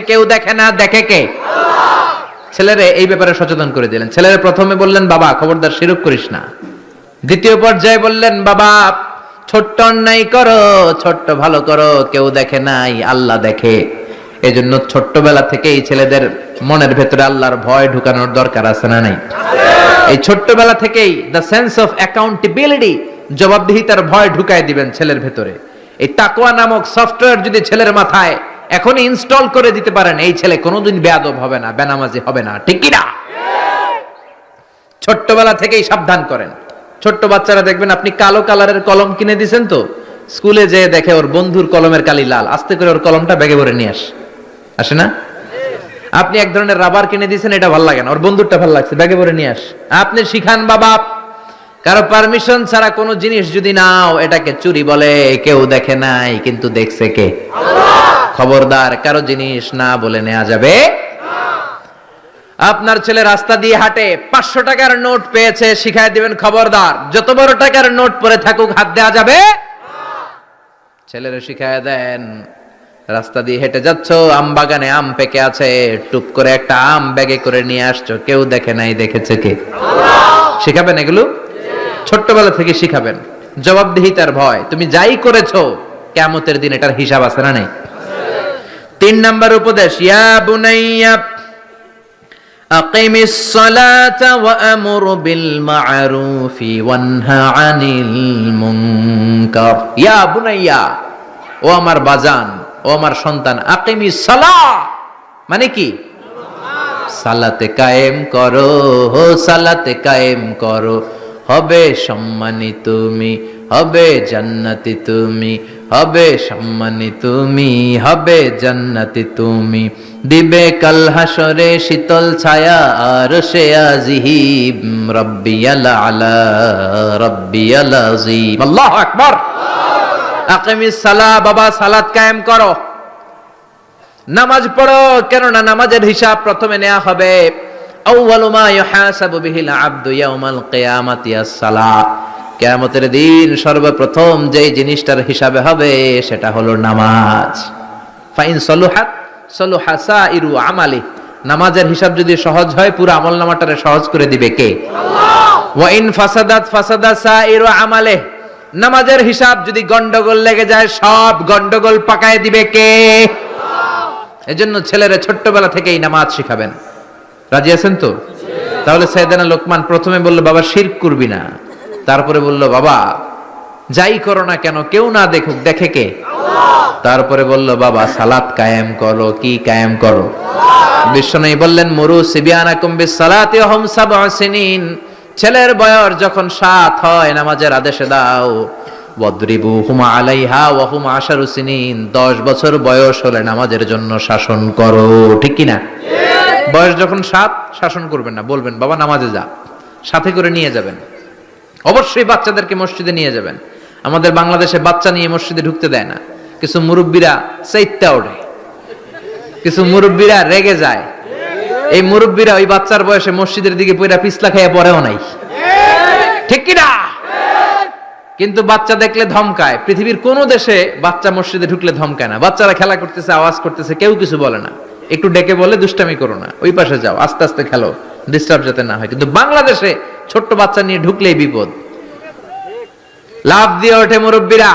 কেউ দেখে না, দেখে কে? ছেলেরে এই ব্যাপারে সচেতন করে দিলেন। ছেলেরা প্রথমে বললেন, বাবা, খবরদার শিরক করিস না। দ্বিতীয় পর্যায়ে বললেন, বাবা, ছোট্ট অন্যায় করো, ছোট্ট ভালো করো, কেউ দেখে নাই, আল্লাহ দেখে। এজন্য ছোট্টবেলা থেকেই ছেলেদের মনের ভেতরে আল্লাহর ভয় ঢুকানোর দরকার আছে না নাই? এই ছোট্টবেলা থেকেই দ্য সেন্স অফ অ্যাকাউন্টেবিলিটি জবাবদিহিতার ভয় ঢুকায় দিবেন ছেলের ভেতরে। এই তাকওয়া নামক সফটওয়্যার যদি ছেলের মাথায় এখনই ইনস্টল করে দিতে পারেন, এই ছেলে কোনোদিন বেয়াদব হবে না, বেনামাজি হবে না, ঠিক কি না? ছোট্টবেলা থেকেই সাবধান করেন। ছোট্ট বাচ্চারা দেখবেন, আপনি কালো কালারের কলম কিনে দিছেন তো, স্কুলে যেয়ে দেখে ওর বন্ধুর কলমের কালি লাল, আস্তে করে ওর কলমটা ব্যাগে ভরে নিয়ে আস। আসে না? আপনি এক ধরনের রাবার কিনে দিয়েছেন এটা ভালো লাগে না, ওর বন্ধুরটা ভালো লাগছে, ব্যাগে ভরে নিয়ে আস। আপনি শিখান, বাবা। কারও পারমিশন ছাড়া কোনো জিনিস যদি নাও, এটাকে চুরি বলে, কেউ দেখে নাই, কিন্তু দেখছে কে? খবরদার, কারও জিনিস না বলে নেওয়া যাবে আপনার ছেলে রাস্তা দিয়ে হাঁটে, পাঁচশো টাকার নোট পেয়েছে শিখাই দিবেন খবরদার। যত বড় টাকার নোট পরে থাকুক, হাত দেওয়া যাবে ছেলেরা শিখায় দেন, রাস্তা দিয়ে হেঁটে যাচ্ছ, আম বাগানে আম পেকে আছে, টুপ করে একটা আম ব্যাগে করে নিয়ে আসছো, কেউ দেখে নাই, দেখেছে কে? শিখাবেন এগুলো? ছোট্টবেলা থেকে শিখাবেন। জবাবদিহিতার ভয়। তুমি যাই করেছ কেমতের দিন এটার হিসাব আছে না নাই? তিন নাম্বার উপদেশ ইয়া বুনাইয়া أقم الصلاة وأمر بالمعروف وانهى عن المنكر يا بنيا ও আমার বাজান ও আমার সন্তান আকিমি সালা মানে কি সালাতে কায়েম করো হো সালাতে কায়েম করো হবে সম্মানী তুমি হবে জান্নাতি তুমি হবে সম্মানী তুমি হবে জান্নাতি তুমি। দিবে কাল হাসরে শীতল ছায়া আর সে আজিহিব রব্বিয়াল আলা রব্বিয়াল আজিম। আল্লাহু আকবার। আকিমিস সালা বাবা সালাত কায়েম করো। নামাজ পড়ো কেননা নামাজের হিসাব প্রথমে নেওয়া হবে। কিয়ামতের দিন সর্বপ্রথম যেই জিনিসটার হিসাবে হবে সেটা হলো নামাজ। ফাইন সলুহাত সলুহা সাইরু আমালি। নামাজের হিসাব যদি সহজ হয় পুরো আমল নামাটারে সহজ করে দিবে কে? ওয়া ইন ফাসাদাত ফাসাদা সাইরু আমালে নামাজের হিসাব যদি গন্ডগোল লেগে যায় সব গন্ডগোল পাকায় দিবে কে? এজন্য ছেলেরা ছোট্টবেলা থেকেই নামাজ শিখাবেন। রাজি আছেন তো? তাহলে সাইদানা লোকমান প্রথমে বলল, বাবা শির করবি না। তারপরে বলল, বাবা, যাই করো না কেন, কেউ না দেখুক, দেখে কে? তারপরে বলল, বাবা, সালাত কায়েম করো, কি কায়েম করো? বিশ্বনবী বললেন, মুরু সিবিয়ানাকুম বিসসালাতি ওয়া হুম সাব'ু সিনিন। ছেলের বয়স যখন সাত হয়, নামাজের আদেশে দাও, ওয়াদরিবু হুমা আলাইহা ওয়া হুম আশারু সিনিন। 10 বছর বয়স হলে নামাজের জন্য শাসন করো, ঠিক কি না বয়স যখন সাত, শাসন করবেন না, বলবেন, বাবা, নামাজে যা। সাথে করে নিয়ে যাবেন। অবশ্যই বাচ্চাদেরকে মসজিদে নিয়ে যাবেন। আমাদের বাংলাদেশে বাচ্চা নিয়ে মসজিদে ঢুকতে দেয় না। কিছু মুরব্বীরা চাইত্যা ওঠে কিছু মুরব্বীরা রেগে যায়। এই মুরব্বীরা ওই বাচ্চার বয়সে মসজিদের দিকে পয়রা পিছলা খাইয়া পড়েও নাই। ঠিক কিনা কিন্তু বাচ্চা দেখলে ধমকায়। পৃথিবীর কোন দেশে বাচ্চা মসজিদে ঢুকলে ধমকায় না। বাচ্চারা খেলা করতেছে, আওয়াজ করতেছে, কেউ কিছু বলে না। একটু ডেকে বলে দুষ্টামি করো না, ওই পাশে যাও, আস্তে আস্তে খেলো ডিস্টার্ব যাতে না হয়। কিন্তু বাংলাদেশে ছোট্ট বাচ্চা নিয়ে ঢুকলেই বিপদ। লাভ দিয়ে ওঠে মুরব্বীরা।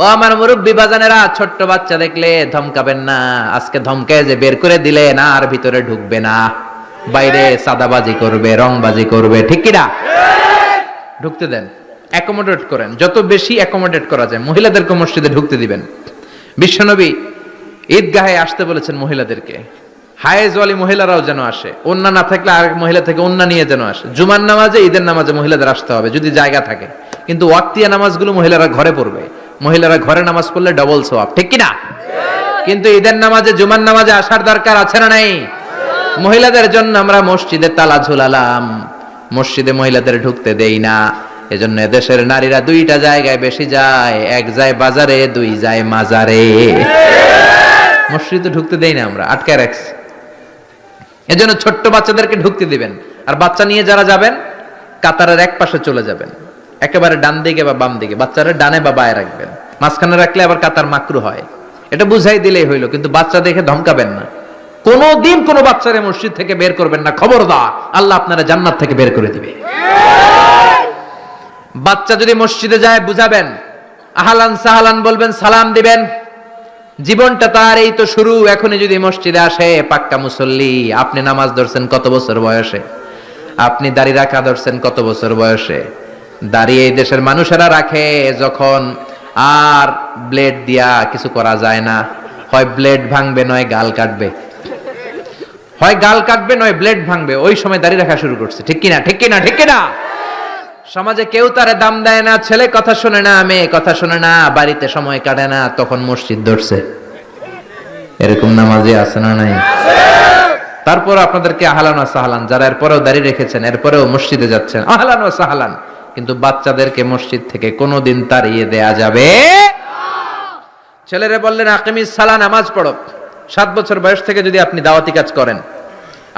ও আমার মুরব্বী বাজানেরা, ছোট্ট বাচ্চা দেখলে ধমকাবেন না, আজকে ধমকে যে বের করে দিলে না আর ভিতরে ঢুকবে না। বাইরে সাদাবাজি করবে, রংবাজি করবে, ঠিক কিনা? ঢুকতে দেন অ্যাকোমোডেট করেন। যত বেশি অ্যাকোমোডেট করা যায়, মহিলাদেরকে মসজিদে ঢুকতে দিবেন। বিশ্বনবী ঈদগাহে আসতে বলেছেন মহিলাদেরকে। হায়েজ ওয়ালি মহিলারাও যেন আসে। অন্য না থাকলে আরেক মহিলা থেকে অন্য নিয়ে যেন আসে। জুমার নামাজে, ঈদের নামাজে মহিলাদের আসতে হবে, যদি জায়গা থাকে। কিন্তু ওয়াক্তিয়া নামাজগুলো মহিলারা ঘরে পড়বে। মহিলারা ঘরে নামাজ পড়লে ডবল সোয়াব ঠিক কিনা? কিন্তু ঈদের নামাজে, জুমার নামাজে আসার দরকার আছে না নাই? মহিলাদের জন্য আমরা মসজিদে তালা ঝুলালাম। মসজিদে মহিলাদের ঢুকতে দেই না। এজন্য দেশের নারীরা দুইটা জায়গায় বেশি যায়, এক যায় বাজারে, দুই যায় মাজারে। মসজিদে ঢুকতে দেই না আমরা আটকায় রাখছি। এজন্য ছোট্ট বাচ্চাদেরকে ঢুকতে দিবেন। আর বাচ্চা নিয়ে যারা যাবেন, কাতারের এক পাশে চলে যাবেন। একেবারে ডান দিকে বা বাম দিকে, বাচ্চারা ডানে বা বায়ে রাখবেন। মাঝখানে রাখলে আবার কাতার মাকরু হয়। এটা বুঝাই দিলেই হইল, কিন্তু বাচ্চা দেখে ধমকাবেন না। কোনোদিন কোনো বাচ্চারে মসজিদ থেকে বের করবেন না। খবরদার, আল্লাহ আপনারা জান্নাত থেকে বের করে দিবে। বাচ্চা যদি মসজিদে যায়, বুঝাবেন। আহালান সাহালান বলবেন, সালাম দিবেন। জীবনটা তার এই তো শুরু, এখনই যদি মসজিদে আসে, পাক্কা মুসল্লি, আপনি নামাজ ধরছেন কত বছর বয়সে? আপনি দাড়ি রাখা ধরছেন কত বছর বয়সে? দাঁড়িয়ে এই দেশের মানুষেরা রাখে যখন আর ব্লেড দিয়া কিছু করা যায় না। হয় ব্লেড ভাঙবে, নয় গাল কাটবে। হয় গাল কাটবে, নয় ব্লেড ভাঙবে, ওই সময় দাঁড়িয়ে রাখা শুরু করছে। ঠিক কিনা? ঠিক কিনা? ঠিক কিনা? সমাজে কেউ তারে দাম দেয় না, ছেলে কথা শোনে না, মেয়ে কথা শোনে না, বাড়িতে সময় কাটে না, তখন মসজিদ ধরছে। এরকম নামাজি আছে না নাই? তারপর আপনাদেরকে আহলান সাহালান, যারা এরপরেও দাঁড়িয়ে রেখেছেন, এরপরেও মসজিদে যাচ্ছেন, আহলান সাহালান। কিন্তু বাচ্চাদেরকে মসজিদ থেকে কোনোদিন তাড়িয়ে দেয়া যাবে ছেলেরা বললেন আকিমিস সালা, নামাজ পড়ো। সাত বছর বয়স থেকে যদি আপনি দাওয়াতি কাজ করেন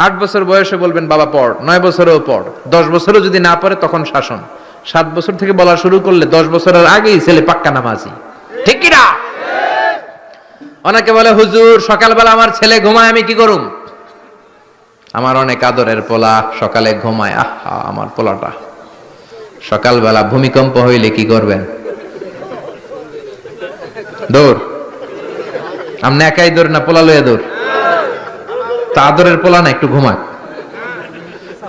আট বছর বয়সে বলবেন, বাবা, পড়। নয় বছরেও পড়। দশ বছরও যদি না পড়ে, তখন শাসন। সাত বছর থেকে বলা শুরু করলে দশ বছরের আগেই ছেলে পাক্কা নামাজি। ঠিক কিনা অনেকে বলে, হুজুর, সকালবেলা আমার ছেলে ঘুমায়, আমি কি করুম? আমার অনেক আদরের পোলা, সকালে ঘুমায়। আহা, আমার পোলাটা। সকালবেলা ভূমিকম্প হইলে কি করবেন? দৌড়। আপনি একাই দৌড় না, পোলা লইয়া দৌড়? তা আদরের পোলা না, একটু ঘুমাক।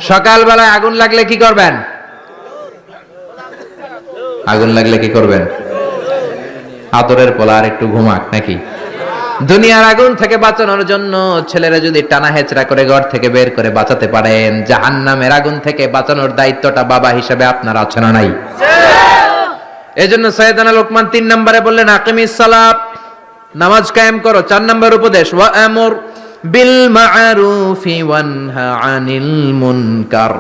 সকালবেলায় আগুন লাগলে কি করবেন? আগুন লাগলে কি করবেন? আদরের পোলা আর একটু ঘুমাক নাকি? দুনিয়ার আগুন থেকে বাঁচানোর জন্য ছেলেরা যদি টানা হেচড়া করে ঘর থেকে বের করে বাঁচাতে পারেন, জাহান্নামের আগুন থেকে বাঁচানোর দায়িত্বটা বাবা হিসাবে আপনার আছে না নাই? এজন্য সৈয়দানা লোকমান তিন নম্বরে বললেন, আকিমিস সালাত, নামাজ কায়েম করো, চার নম্বর উপদেশ, ওয়া আমর বিল আনিল মুনকার।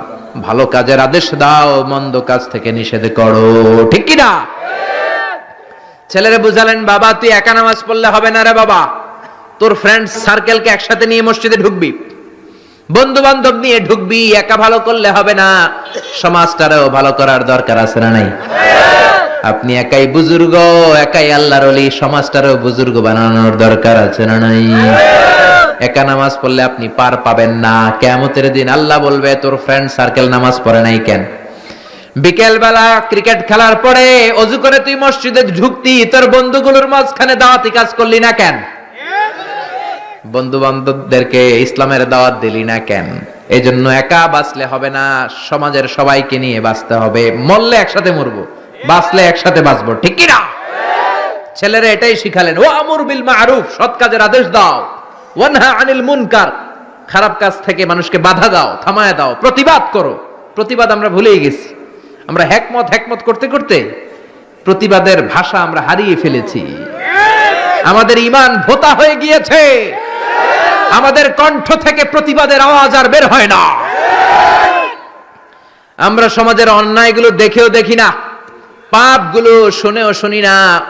ভালো কাজের আদেশ দাও, মন্দ কাজ থেকে নিষেধ করো। ঠিক কি না ছেলেরে বুঝালেন, বাবা, তুই একা নামাজ পড়লে হবে না রে বাবা। তোর ফ্রেন্ড সার্কেলকে একসাথে নিয়ে মসজিদে ঢুকবি। বন্ধু বান্ধব নিয়ে ঢুকবি, একা ভালো করলে হবে না। সমাজটারও ভালো করার দরকার আছে না নাই? আপনি একাই বুজুর্গ, একাই আল্লাহর অলি সমাজটারও বুজুর্গ বানানোর দরকার আছে না নাই? একা নামাজ পড়লে আপনি পার পাবেন না। কেমতের দিন আল্লাহ বলবে, তোর ফ্রেন্ড সার্কেল নামাজ পড়ে নাই কেন? বিকেল বেলা ক্রিকেট খেলার পরে অজু করে তুই মসজিদে ঢুকতি, তোর বন্ধুগুলোর মাঝখানে দাওয়াতি কাজ করলি না কেন? বন্ধু বান্ধবদেরকে ইসলামের দাওয়াত দিলি না কেন? এই জন্য একা বাঁচলে হবে না, সমাজের সবাইকে নিয়ে বাঁচতে হবে। মরলে একসাথে মরবো, বাঁচলে একসাথে বাঁচবো, ঠিক কি না ছেলেরা এটাই শিখালেন ও আমর বিল মারুফ সৎ কাজের আদেশ দাও। ওয়ানহা আনিল মুনকার। খারাপ কাজ থেকে মানুষকে বাধা দাও, থামায় দাও, প্রতিবাদ করো। প্রতিবাদ আমরা ভুলেই গেছি। আমরা হ্যাকমত হ্যাকমত করতে করতে প্রতিবাদের ভাষা আমরা হারিয়ে ফেলেছি। আমাদের ইমান ভোতা হয়ে গিয়েছে। আমাদের কণ্ঠ থেকে প্রতিবাদের আওয়াজ আর বের হয় না। আমরা সমাজের অন্যায়গুলো দেখেও দেখি না। পাপগুলো শুনেও শুনি না।